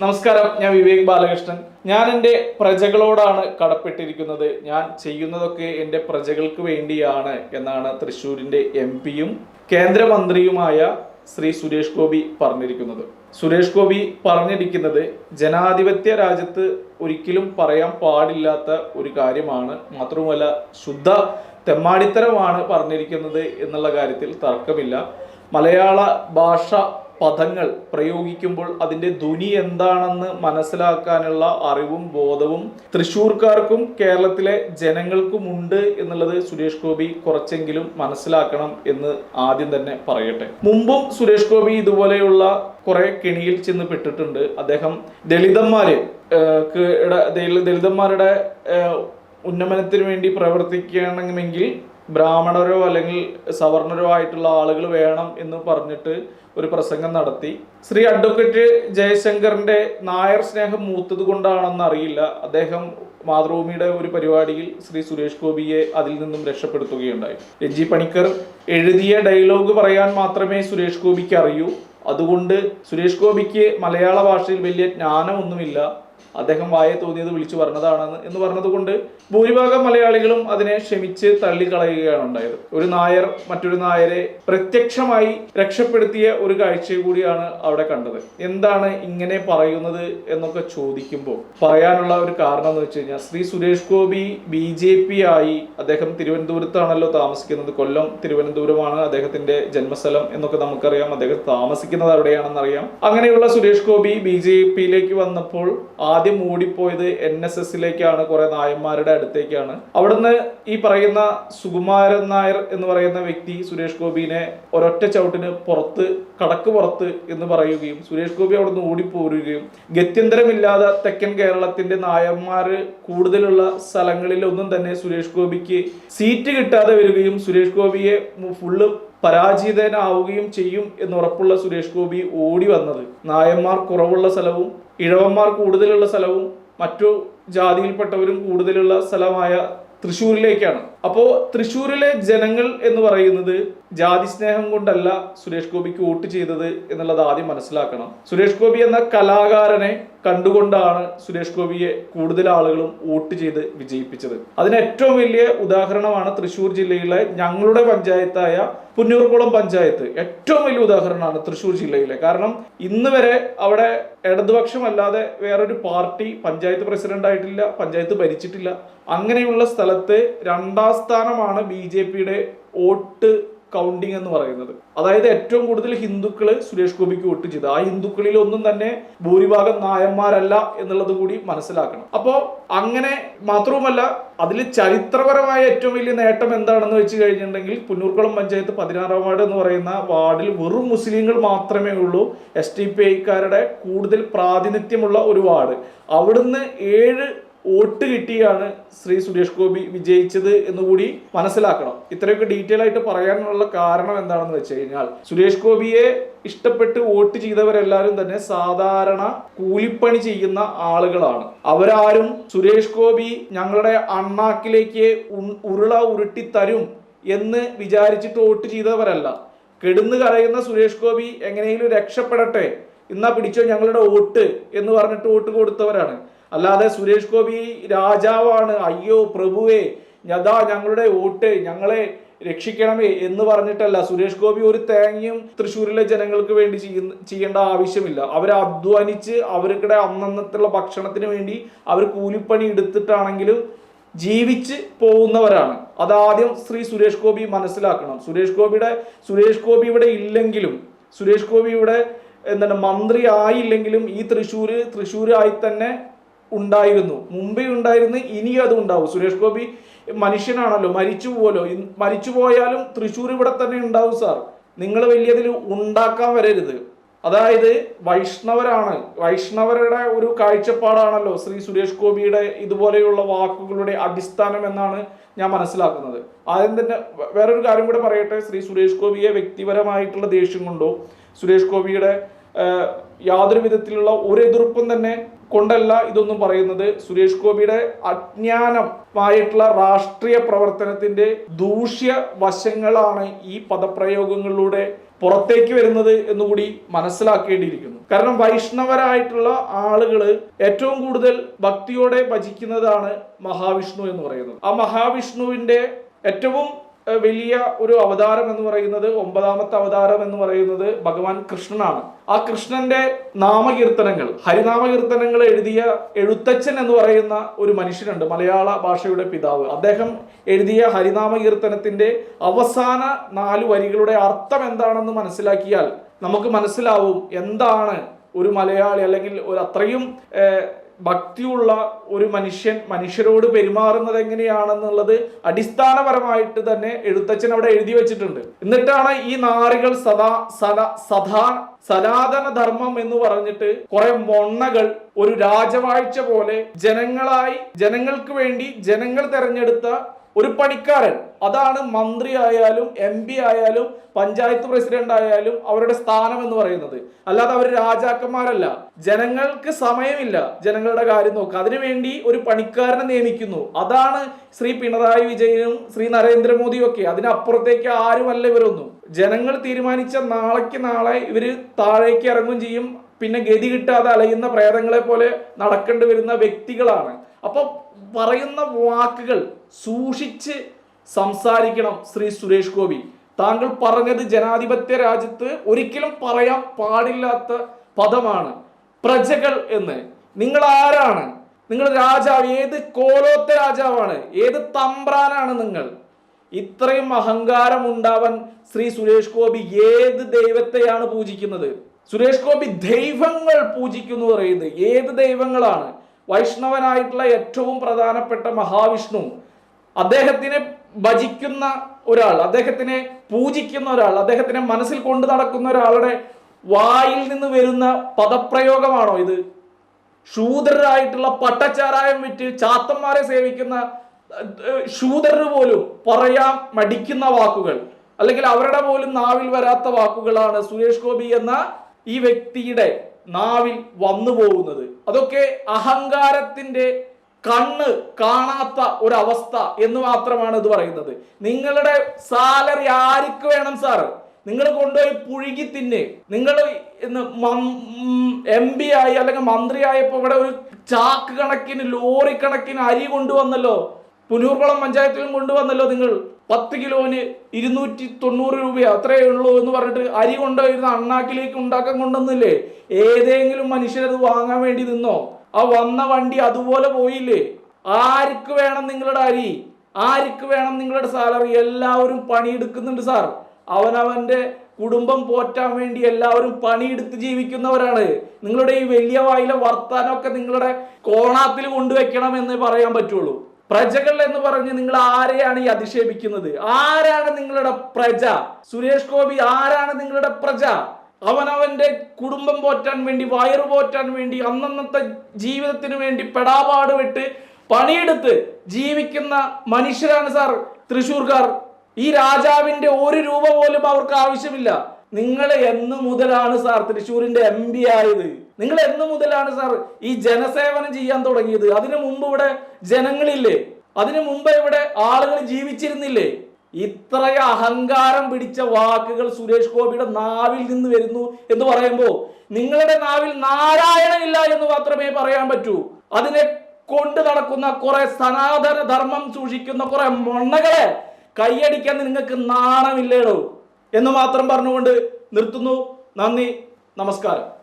നമസ്കാരം ഞാൻ വിവേക് ബാലകൃഷ്ണൻ. ഞാൻ എന്റെ പ്രജകളോടാണ് കടപ്പെട്ടിരിക്കുന്നത്. ഞാൻ ചെയ്യുന്നതൊക്കെ എന്റെ പ്രജകൾക്ക് വേണ്ടിയാണ് എന്നാണ് തൃശ്ശൂരിന്റെ എം പിയും കേന്ദ്രമന്ത്രിയുമായ ശ്രീ സുരേഷ് ഗോപി പറഞ്ഞിരിക്കുന്നത്. സുരേഷ് ഗോപി പറഞ്ഞിരിക്കുന്നത് ജനാധിപത്യ രാജ്യത്ത് ഒരിക്കലും പറയാൻ പാടില്ലാത്ത ഒരു കാര്യമാണ്. മാത്രവുമല്ല ശുദ്ധ തെമ്മാടിത്തരമാണ് പറഞ്ഞിരിക്കുന്നത് എന്നുള്ള കാര്യത്തിൽ തർക്കമില്ല. മലയാള ഭാഷ പദങ്ങൾ പ്രയോഗിക്കുമ്പോൾ അതിന്റെ ധ്വനി എന്താണെന്ന് മനസ്സിലാക്കാനുള്ള അറിവും ബോധവും തൃശ്ശൂർക്കാർക്കും കേരളത്തിലെ ജനങ്ങൾക്കുമുണ്ട് എന്നുള്ളത് സുരേഷ് ഗോപി കുറച്ചെങ്കിലും മനസ്സിലാക്കണം എന്ന് ആദ്യം തന്നെ പറയട്ടെ. മുമ്പും സുരേഷ് ഗോപി ഇതുപോലെയുള്ള കുറെ കെണിയിൽ ചെന്ന് പെട്ടിട്ടുണ്ട്. അദ്ദേഹം ദളിതന്മാര് ദളിതന്മാരുടെ ഉന്നമനത്തിന് വേണ്ടി പ്രവർത്തിക്കണമെങ്കിൽ ബ്രാഹ്മണരോ അല്ലെങ്കിൽ സവർണരോ ആയിട്ടുള്ള ആളുകൾ വേണം എന്ന് പറഞ്ഞിട്ട് ഒരു പ്രസംഗം നടത്തി. ശ്രീ അഡ്വക്കേറ്റ് ജയശങ്കറിന്റെ നായർ സ്നേഹം മൂത്തത് കൊണ്ടാണെന്ന് അറിയില്ല. അദ്ദേഹം മാതൃഭൂമിയുടെ ഒരു പരിപാടിയിൽ ശ്രീ സുരേഷ് ഗോപിയെ അതിൽ നിന്നും രക്ഷപ്പെടുത്തുകയുണ്ടായി. രഞ്ജി പണിക്കർ എഴുതിയ ഡയലോഗ് പറയാൻ മാത്രമേ സുരേഷ് ഗോപിക്ക് അറിയൂ. അതുകൊണ്ട് സുരേഷ് ഗോപിക്ക് മലയാള ഭാഷയിൽ വലിയ ജ്ഞാനമൊന്നുമില്ല. അദ്ദേഹം വായ തോന്നിയത് വിളിച്ചു പറഞ്ഞതാണെന്ന് എന്ന് പറഞ്ഞതുകൊണ്ട് ഭൂരിഭാഗം മലയാളികളും അതിനെ ക്ഷമിച്ച് തള്ളിക്കളയുകയാണ് ഉണ്ടായത്. ഒരു നായർ മറ്റൊരു നായരെ പ്രത്യക്ഷമായി രക്ഷപ്പെടുത്തിയ ഒരു കാഴ്ച കൂടിയാണ് അവിടെ കണ്ടത്. എന്താണ് ഇങ്ങനെ പറയുന്നത് എന്നൊക്കെ ചോദിക്കുമ്പോൾ പറയാനുള്ള ഒരു കാരണം എന്ന് വെച്ച് കഴിഞ്ഞാൽ Shri Suresh Gopi B J P ആയി അദ്ദേഹം തിരുവനന്തപുരത്താണല്ലോ താമസിക്കുന്നത്. കൊല്ലം തിരുവനന്തപുരമാണ് അദ്ദേഹത്തിന്റെ ജന്മസ്ഥലം എന്നൊക്കെ നമുക്കറിയാം. അദ്ദേഹം താമസിക്കുന്നത് അവിടെയാണെന്ന് അറിയാം അങ്ങനെയുള്ള സുരേഷ് ഗോപി ബി ജെ പിയിലേക്ക് വന്നപ്പോൾ ആദ്യം ഓടിപ്പോയത് എൻ എസ് എസിലേക്കാണ് കുറെ നായന്മാരുടെ അടുത്തേക്കാണ്. അവിടുന്ന് ഈ പറയുന്ന സുകുമാരൻ നായർ എന്ന് പറയുന്ന വ്യക്തി സുരേഷ് ഗോപിനെ ഒരൊറ്റ ചവിട്ടിന് പുറത്ത് കടക്ക് പുറത്ത് എന്ന് പറയുകയും സുരേഷ് ഗോപി അവിടുന്ന് ഓടിപ്പോരുകയും ഗത്യന്തരമില്ലാതെ തെക്കൻ കേരളത്തിന്റെ നായന്മാർ കൂടുതലുള്ള സ്ഥലങ്ങളിൽ ഒന്നും തന്നെ സുരേഷ് ഗോപിക്ക് സീറ്റ് കിട്ടാതെ വരികയും സുരേഷ് ഗോപിയെ ഫുള്ള് പരാജിതനാവുകയും ചെയ്യും എന്ന് ഉറപ്പുള്ള സുരേഷ് ഗോപി ഓടി വന്നത്. നായന്മാർ കുറവുള്ള സ്ഥലവും ഇഴവന്മാർ കൂടുതലുള്ള സ്ഥലവും മറ്റു ജാതിയിൽപ്പെട്ടവരും കൂടുതലുള്ള സ്ഥലമായ തൃശ്ശൂരിലേക്കാണ്. അപ്പോ തൃശ്ശൂരിലെ ജനങ്ങൾ എന്ന് പറയുന്നത് ജാതി സ്നേഹം കൊണ്ടല്ല സുരേഷ് ഗോപിക്ക് വോട്ട് ചെയ്തത് എന്നുള്ളത് ആദ്യം മനസ്സിലാക്കണം. സുരേഷ് ഗോപി എന്ന കലാകാരനെ കണ്ടുകൊണ്ടാണ് സുരേഷ് ഗോപിയെ കൂടുതൽ ആളുകളും വോട്ട് ചെയ്ത് വിജയിപ്പിച്ചത്. അതിന് ഏറ്റവും വലിയ ഉദാഹരണമാണ് തൃശ്ശൂർ ജില്ലയിലെ ഞങ്ങളുടെ പഞ്ചായത്തായ പുന്നൂർകുളം പഞ്ചായത്ത്. ഏറ്റവും വലിയ ഉദാഹരണമാണ് തൃശ്ശൂർ ജില്ലയിലെ. കാരണം ഇന്ന് വരെ അവിടെ ഇടതുപക്ഷമല്ലാതെ വേറൊരു പാർട്ടി പഞ്ചായത്ത് പ്രസിഡന്റ് ആയിട്ടില്ല പഞ്ചായത്ത് ഭരിച്ചിട്ടില്ല. അങ്ങനെയുള്ള സ്ഥലത്ത് രണ്ടാം സ്ഥാനമാണ് ബി ജെ പിയുടെ വോട്ട് കൗണ്ടിങ് എന്ന് പറയുന്നത്. അതായത് ഏറ്റവും കൂടുതൽ ഹിന്ദുക്കൾ സുരേഷ് ഗോപിക്ക് വോട്ട് ചെയ്തു. ആ ഹിന്ദുക്കളിൽ ഒന്നും തന്നെ ഭൂരിഭാഗം നായന്മാരല്ല എന്നുള്ളത് കൂടി മനസ്സിലാക്കണം. അപ്പോ അങ്ങനെ മാത്രവുമല്ല അതിൽ ചരിത്രപരമായ ഏറ്റവും വലിയ നേട്ടം എന്താണെന്ന് വെച്ച് കഴിഞ്ഞിട്ടുണ്ടെങ്കിൽ പുന്നൂർക്കുളം പഞ്ചായത്ത് പതിനാറാം വാർഡ് എന്ന് പറയുന്ന വാർഡിൽ വെറും മുസ്ലിങ്ങൾ മാത്രമേ ഉള്ളൂ. എസ് ടി പി ഐക്കാരുടെ കൂടുതൽ പ്രാതിനിധ്യമുള്ള ഒരു വാർഡ്. അവിടുന്ന് ഏഴ് വോട്ട് കിട്ടിയാണ് ശ്രീ സുരേഷ് ഗോപി വിജയിച്ചത് എന്ന് കൂടി മനസ്സിലാക്കണം. ഇത്രയൊക്കെ ഡീറ്റെയിൽ ആയിട്ട് പറയാനുള്ള കാരണം എന്താണെന്ന് വെച്ച് കഴിഞ്ഞാൽ സുരേഷ് ഗോപിയെ ഇഷ്ടപ്പെട്ട് വോട്ട് ചെയ്തവരെല്ലാവരും തന്നെ സാധാരണ കൂലിപ്പണി ചെയ്യുന്ന ആളുകളാണ്. അവരാരും സുരേഷ് ഗോപി ഞങ്ങളുടെ അണ്ണാക്കിലേക്ക് ഉരുള ഉരുട്ടി തരും എന്ന് വിചാരിച്ചിട്ട് വോട്ട് ചെയ്തവരല്ല. കെടുന്ന് കരയുന്ന സുരേഷ് ഗോപി എങ്ങനെയെങ്കിലും രക്ഷപ്പെടട്ടെ ഇന്നാ പിടിച്ചോ ഞങ്ങളുടെ വോട്ട് എന്ന് പറഞ്ഞിട്ട് വോട്ട് കൊടുത്തവരാണ്. അല്ലാതെ സുരേഷ് ഗോപി രാജാവാണ്. അയ്യോ പ്രഭുവേ ഞതാ ഞങ്ങളുടെ വോട്ട് ഞങ്ങളെ രക്ഷിക്കണമേ എന്ന് പറഞ്ഞിട്ടല്ല. സുരേഷ് ഗോപി ഒരു തേങ്ങയും തൃശ്ശൂരിലെ ജനങ്ങൾക്ക് വേണ്ടി ചെയ്യേണ്ട ആവശ്യമില്ല. അവർ അധ്വാനിച്ച് അവരുടെ അന്നന്നത്തുള്ള ഭക്ഷണത്തിന് വേണ്ടി അവർ കൂലിപ്പണി എടുത്തിട്ടാണെങ്കിലും ജീവിച്ച് പോകുന്നവരാണ്. അതാദ്യം ശ്രീ സുരേഷ് ഗോപി മനസ്സിലാക്കണം. സുരേഷ് ഗോപിയുടെ സുരേഷ് ഗോപി ഇവിടെ ഇല്ലെങ്കിലും സുരേഷ് ഗോപി ഇവിടെ എന്താണ് മന്ത്രി ആയില്ലെങ്കിലും ഈ തൃശ്ശൂർ തൃശ്ശൂരായി തന്നെ ഉണ്ടായിരുന്നു. മുമ്പേ ഉണ്ടായിരുന്നു ഇനിയും അത് ഉണ്ടാവും. സുരേഷ് ഗോപി മനുഷ്യനാണല്ലോ മരിച്ചു പോലോ മരിച്ചു പോയാലും തൃശ്ശൂർ ഇവിടെ തന്നെ ഉണ്ടാവും സാർ. നിങ്ങൾ വലിയതിൽ ഉണ്ടാക്കാൻ വരരുത്. അതായത് വൈഷ്ണവരാണ്. വൈഷ്ണവരുടെ ഒരു കാഴ്ചപ്പാടാണല്ലോ ശ്രീ സുരേഷ് ഗോപിയുടെ ഇതുപോലെയുള്ള വാക്കുകളുടെ അടിസ്ഥാനം എന്നാണ് ഞാൻ മനസ്സിലാക്കുന്നത്. ആദ്യം തന്നെ വേറൊരു കാര്യം കൂടെ പറയട്ടെ. ശ്രീ സുരേഷ് ഗോപിയെ വ്യക്തിപരമായിട്ടുള്ള ദേഷ്യം കൊണ്ടോ സുരേഷ് ഗോപിയുടെ യാതൊരു വിധത്തിലുള്ള ഒരു എതിർപ്പും തന്നെ കൊണ്ടല്ല ഇതൊന്നും പറയുന്നത്. സുരേഷ് ഗോപിയുടെ അജ്ഞാനമായിട്ടുള്ള രാഷ്ട്രീയ പ്രവർത്തനത്തിന്റെ ദൂഷ്യ വശങ്ങളാണ് ഈ പദപ്രയോഗങ്ങളിലൂടെ പുറത്തേക്ക് വരുന്നത് എന്നുകൂടി മനസ്സിലാക്കേണ്ടിയിരിക്കുന്നു. കാരണം വൈഷ്ണവരായിട്ടുള്ള ആളുകൾ ഏറ്റവും കൂടുതൽ ഭക്തിയോടെ ഭജിക്കുന്നതാണ് മഹാവിഷ്ണു എന്ന് പറയുന്നത്. ആ മഹാവിഷ്ണുവിന്റെ ഏറ്റവും വലിയ ഒരു അവതാരം എന്ന് പറയുന്നത് ഒമ്പതാമത്തെ അവതാരം എന്ന് പറയുന്നത് ഭഗവാൻ കൃഷ്ണനാണ്. ആ കൃഷ്ണന്റെ നാമകീർത്തനങ്ങൾ ഹരിനാമകീർത്തനങ്ങൾ എഴുതിയ എഴുത്തച്ഛൻ എന്ന് പറയുന്ന ഒരു മനുഷ്യനുണ്ട് മലയാള ഭാഷയുടെ പിതാവ്. അദ്ദേഹം എഴുതിയ ഹരിനാമകീർത്തനത്തിന്റെ അവസാന നാല് വരികളുടെ അർത്ഥം എന്താണെന്ന് മനസ്സിലാക്കിയാൽ നമുക്ക് മനസ്സിലാവും എന്താണ് ഒരു മലയാളി അല്ലെങ്കിൽ ഒരു അത്രയും ഭക്തിയുള്ള ഒരു മനുഷ്യൻ മനുഷ്യരോട് പെരുമാറുന്നത് എങ്ങനെയാണെന്നുള്ളത് അടിസ്ഥാനപരമായിട്ട് തന്നെ എഴുത്തച്ഛൻ അവിടെ എഴുതി വെച്ചിട്ടുണ്ട്. എന്നിട്ടാണ് ഈ നാറികൾ സദാ സദാ സദാ സനാതന ധർമ്മം എന്ന് പറഞ്ഞിട്ട് കുറെ മൊണ്ണകൾ ഒരു രാജവാഴ്ച പോലെ ജനങ്ങളായി ജനങ്ങൾക്ക് വേണ്ടി ജനങ്ങൾ തെരഞ്ഞെടുത്ത ഒരു പണിക്കാരൻ അതാണ് മന്ത്രി ആയാലും എം പി ആയാലും പഞ്ചായത്ത് പ്രസിഡന്റ് ആയാലും അവരുടെ സ്ഥാനം എന്ന് പറയുന്നത്. അല്ലാതെ അവർ രാജാക്കന്മാരല്ല. ജനങ്ങൾക്ക് സമയമില്ല ജനങ്ങളുടെ കാര്യം നോക്കുക അതിനുവേണ്ടി ഒരു പണിക്കാരനെ നിയമിക്കുന്നു. അതാണ് ശ്രീ പിണറായി വിജയനും ശ്രീ നരേന്ദ്രമോദിയും ഒക്കെ. അതിനപ്പുറത്തേക്ക് ആരുമല്ല ഇവരൊന്നും. ജനങ്ങൾ തീരുമാനിച്ച നാളേക്ക് നാളെ ഇവർ താഴേക്ക് ഇറങ്ങും ചെയ്യും. പിന്നെ ഗതി കിട്ടാതെ അലയുന്ന പ്രേതങ്ങളെ പോലെ നടക്കേണ്ടി വരുന്ന വ്യക്തികളാണ്. അപ്പൊ പറയുന്ന വാക്കുകൾ സൂക്ഷിച്ച് സംസാരിക്കണം ശ്രീ സുരേഷ് ഗോപി. താങ്കൾ പറഞ്ഞത് ജനാധിപത്യ രാജ്യത്ത് ഒരിക്കലും പറയാൻ പാടില്ലാത്ത പദമാണ് പ്രജകൾ എന്ന്. നിങ്ങൾ ആരാണ്? നിങ്ങൾ രാജാവ് ഏത് കോലോത്ത രാജാവാണ്? ഏത് തമ്പ്രാനാണ് നിങ്ങൾ? ഇത്രയും അഹങ്കാരം ഉണ്ടാവാൻ ശ്രീ സുരേഷ് ഗോപി ഏത് ദൈവത്തെയാണ് പൂജിക്കുന്നത്? സുരേഷ് ഗോപി ദൈവങ്ങൾ പൂജിക്കുന്നു പറയുന്നത് ഏത് ദൈവങ്ങളാണ്? വൈഷ്ണവനായിട്ടുള്ള ഏറ്റവും പ്രധാനപ്പെട്ട മഹാവിഷ്ണു അദ്ദേഹത്തിനെ ഭജിക്കുന്ന ഒരാൾ അദ്ദേഹത്തിനെ പൂജിക്കുന്ന ഒരാൾ അദ്ദേഹത്തിനെ മനസ്സിൽ കൊണ്ടു നടക്കുന്ന ഒരാളുടെ വായിൽ നിന്ന് വരുന്ന പദപ്രയോഗമാണോ ഇത്? ശൂദ്രരായിട്ടുള്ള പട്ടച്ചാരായം വിറ്റ് ചാത്തന്മാരെ സേവിക്കുന്ന ശൂദർ പോലും പറയാൻ മടിക്കുന്ന വാക്കുകൾ അല്ലെങ്കിൽ അവരുടെ പോലും നാവിൽ വരാത്ത വാക്കുകളാണ് സുരേഷ് ഗോപി എന്ന ഈ വ്യക്തിയുടെ നാവിൽ വന്നു പോകുന്നത് അതൊക്കെ അഹങ്കാരത്തിന്റെ കണ്ണ് കാണാത്ത ഒരവസ്ഥ എന്ന് മാത്രമാണ് ഇത് പറയുന്നത്. നിങ്ങളുടെ സാലറി ആർക്ക് വേണം സാറ്? നിങ്ങൾ കൊണ്ടുപോയി പുഴുകി തിന്നെ. നിങ്ങൾ എം പി ആയി അല്ലെങ്കിൽ മന്ത്രി മന്ത്രിയായപ്പോൾ ഇവിടെ ഒരു ചാക്ക് കണക്കിന് ലോറി കണക്കിന് അരി കൊണ്ടുവന്നല്ലോ. പുനൂർകുളം പഞ്ചായത്തിലും കൊണ്ടുവന്നല്ലോ നിങ്ങൾ. പത്ത് കിലോന് ഇരുന്നൂറ്റി തൊണ്ണൂറ് രൂപ അത്രയേ ഉള്ളൂ എന്ന് പറഞ്ഞിട്ട് അരി കൊണ്ടുവരുന്ന അണ്ണാക്കിലേക്ക് ഉണ്ടാക്കാൻ കൊണ്ടുവന്നില്ലേ? ഏതെങ്കിലും മനുഷ്യരത് വാങ്ങാൻ വേണ്ടി നിന്നോ? ആ വന്ന വണ്ടി അതുപോലെ പോയില്ലേ? ആർക്ക് വേണം നിങ്ങളുടെ അരി? ആർക്ക് വേണം നിങ്ങളുടെ സാലറി? എല്ലാവരും പണിയെടുക്കുന്നുണ്ട് സാർ. അവനവന്റെ കുടുംബം പോറ്റാൻ വേണ്ടി എല്ലാവരും പണിയെടുത്ത് ജീവിക്കുന്നവരാണ്. നിങ്ങളുടെ ഈ വലിയ വായിലെ വർത്താനമൊക്കെ നിങ്ങളുടെ കോണാത്തിൽ കൊണ്ടുവെക്കണം എന്ന് പറയാൻ പറ്റുള്ളൂ. പ്രജകൾ എന്ന് പറഞ്ഞ് നിങ്ങൾ ആരെയാണ് ഈ അധിക്ഷേപിക്കുന്നത്? ആരാണ് നിങ്ങളുടെ പ്രജ? സുരേഷ് ഗോപി ആരാണ് നിങ്ങളുടെ പ്രജ? അവനവന്റെ കുടുംബം പോറ്റാൻ വേണ്ടി വയറ് പോറ്റാൻ വേണ്ടി അന്നന്നത്തെ ജീവിതത്തിന് വേണ്ടി പെടാപാട് വിട്ട് പണിയെടുത്ത് ജീവിക്കുന്ന മനുഷ്യരാണ് സാർ തൃശ്ശൂർക്കാർ. ഈ രാജാവിന്റെ ഒരു രൂപ പോലും അവർക്ക് ആവശ്യമില്ല. നിങ്ങൾ എന്ന് മുതലാണ് സാർ തൃശ്ശൂരിന്റെ എം പി ആയത്. നിങ്ങൾ എന്ന് മുതലാണ് സാർ ഈ ജനസേവനം ചെയ്യാൻ തുടങ്ങിയത്. അതിനു മുമ്പ് ഇവിടെ ജനങ്ങളില്ലേ? അതിനു മുമ്പ് ഇവിടെ ആളുകൾ ജീവിച്ചിരുന്നില്ലേ? ഇത്ര അഹങ്കാരം പിടിച്ച വാക്കുകൾ സുരേഷ് ഗോപിയുടെ നാവിൽ നിന്ന് വരുന്നു എന്ന് പറയുമ്പോൾ നിങ്ങളുടെ നാവിൽ നാരായണനില്ല എന്ന് മാത്രമേ പറയാൻ പറ്റൂ. അതിനെ കൊണ്ട് നടക്കുന്ന കുറെ സനാതന ധർമ്മം സൂക്ഷിക്കുന്ന കുറെ മൊണ്ണകളെ കൈയടിക്കാൻ നിങ്ങൾക്ക് നാണമില്ലേടോ? എന്ന് മാത്രം പറഞ്ഞുകൊണ്ട് നിർത്തുന്നു. നന്ദി. നമസ്കാരം.